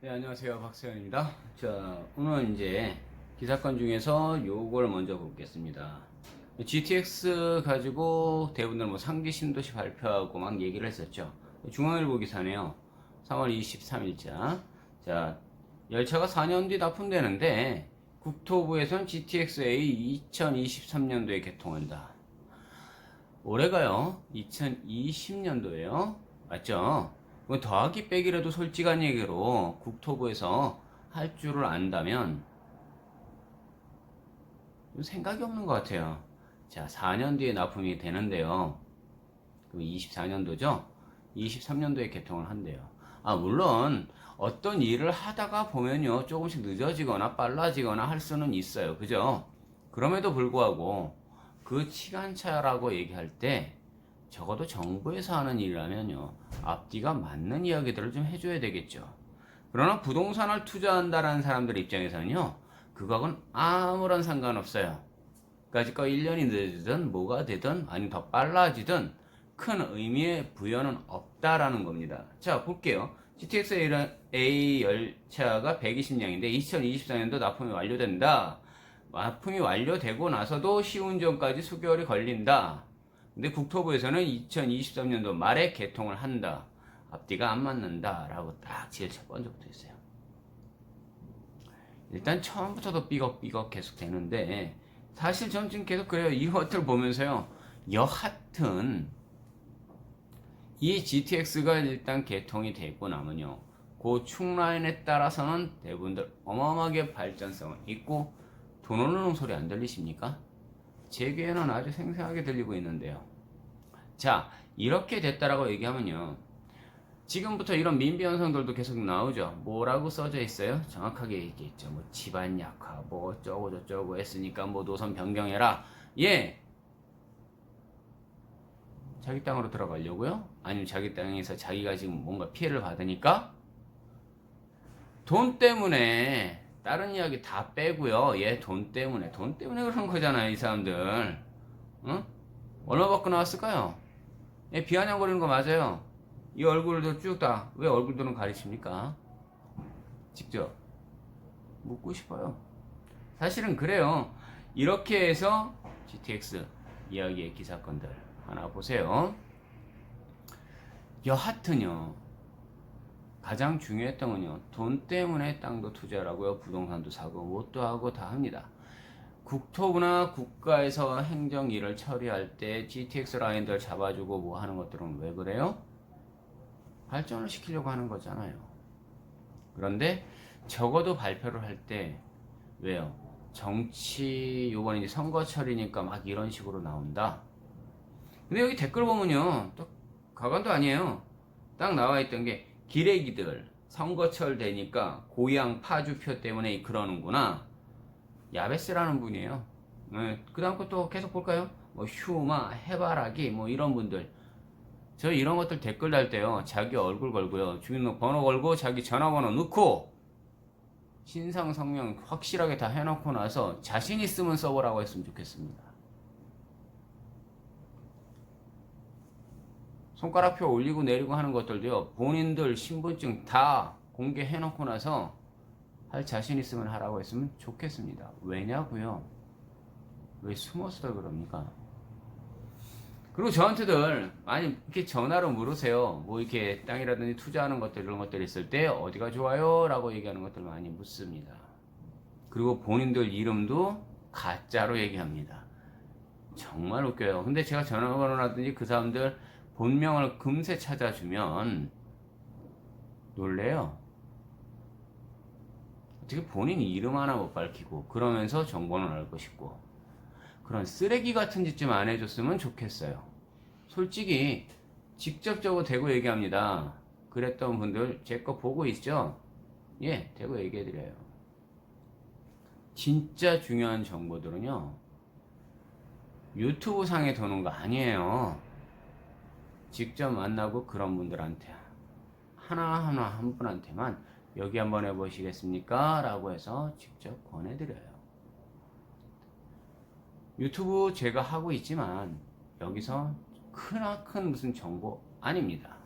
네, 안녕하세요. 박세현입니다. 자, 오늘 이제 기사건 중에서 요걸 먼저 보겠습니다. GTX 가지고 대부분 뭐 상기 신도시 발표하고 막 얘기를 했었죠. 중앙일보 기사네요. 3월 23일자. 자, 열차가 4년 뒤 납품되는데 국토부에선 GTX-A 2023년도에 개통한다. 올해가요, 2020년도에요. 맞죠? 뭐 더하기 빼기라도 솔직한 얘기로 국토부에서 할 줄을 안다면 생각이 없는 것 같아요. 자, 4년 뒤에 납품이 되는데요. 그럼 24년도죠? 23년도에 개통을 한대요. 아, 물론 어떤 일을 하다가 보면요. 조금씩 늦어지거나 빨라지거나 할 수는 있어요. 그죠? 그럼에도 불구하고 그 시간차라고 얘기할 때 적어도 정부에서 하는 일이라면요. 앞뒤가 맞는 이야기들을 좀 해줘야 되겠죠. 그러나 부동산을 투자한다라는 사람들 입장에서는요. 그거하고는 아무런 상관없어요. 거 1년이 늦든 뭐가 되든 아니면 더 빨라지든 큰 의미의 부여는 없다라는 겁니다. 자, 볼게요. GTX A 열차가 120량인데 2024년도 납품이 완료된다. 납품이 완료되고 나서도 시운전까지 수개월이 걸린다. 근데 국토부에서는 2023년도 말에 개통을 한다. 앞뒤가 안 맞는다라고 딱 제일 첫 번째 붙어 있어요. 일단 처음부터도 삐걱삐걱 계속 되는데 사실 저는 지금 계속 그래요. 이 것들 보면서요. 여하튼 이 GTX가 일단 개통이 되고 나면요. 그 축라인에 따라서는 대부분들 어마어마하게 발전성은 있고 돈 오르는 소리 안 들리십니까? 제 귀에는 아주 생생하게 들리고 있는데요. 자, 이렇게 됐다라고 얘기하면요. 지금부터 이런 민비 현상들도 계속 나오죠. 뭐라고 써져 있어요? 정확하게 얘기했죠. 뭐 집안 약화, 뭐 어쩌고 저쩌고 했으니까 뭐 노선 변경해라. 예. 자기 땅으로 들어가려고요? 아니면 자기 땅에서 자기가 지금 뭔가 피해를 받으니까 돈 때문에 다른 이야기 다 빼고요. 얘 돈 때문에 돈 때문에 그런 거잖아요, 이 사람들. 응? 얼마 받고 나왔을까요? 얘 비아냥거리는 거 맞아요. 이 얼굴도 쭉 다 왜 얼굴들은 가리십니까? 직접 묻고 싶어요. 사실은 그래요. 이렇게 해서 GTX 이야기의 기사건들 하나 보세요. 여하튼요. 가장 중요했던 건요. 돈 때문에 땅도 투자라고요. 부동산도 사고 뭣도 하고 다 합니다. 국토부나 국가에서 행정 일을 처리할 때 GTX 라인들 잡아주고 뭐 하는 것들은 왜 그래요? 발전을 시키려고 하는 거잖아요. 그런데 적어도 발표를 할 때 왜요? 정치 요번에 이제 선거철이니까 막 이런 식으로 나온다. 근데 여기 댓글 보면요. 또 가관도 아니에요. 딱 나와 있던 게 기레기들 선거철 되니까 고향 파주표 때문에 그러는구나. 야베스라는 분이에요. 네, 그 다음 것도 계속 볼까요? 뭐 휴마, 해바라기 뭐 이런 분들. 저 이런 것들 댓글 달 때요. 자기 얼굴 걸고요. 주민번호 걸고 자기 전화번호 넣고 신상 성명 확실하게 다 해놓고 나서 자신 있으면 써보라고 했으면 좋겠습니다. 손가락표 올리고 내리고 하는 것들도요. 본인들 신분증 다 공개해 놓고 나서 할 자신 있으면 하라고 했으면 좋겠습니다. 왜냐고요? 왜 숨어서들 그럽니까? 그리고 저한테들 많이 이렇게 전화로 물으세요. 뭐 이렇게 땅이라든지 투자하는 것들 이런 것들 있을 때 어디가 좋아요? 라고 얘기하는 것들 많이 묻습니다. 그리고 본인들 이름도 가짜로 얘기합니다. 정말 웃겨요. 근데 제가 전화번호라든지 그 사람들 본명을 금세 찾아주면 놀래요. 어떻게 본인 이름 하나 못 밝히고 그러면서 정보는 알고 싶고 그런 쓰레기 같은 짓 좀 안 해줬으면 좋겠어요. 솔직히 직접적으로 대고 얘기합니다. 그랬던 분들 제 거 보고 있죠? 예, 대고 얘기해드려요. 진짜 중요한 정보들은요, 유튜브 상에 도는 거 아니에요. 직접 만나고 그런 분들한테 하나하나 한 분한테만 여기 한번 해보시겠습니까? 라고 해서 직접 권해드려요. 유튜브 제가 하고 있지만 여기서 크나큰 무슨 정보 아닙니다.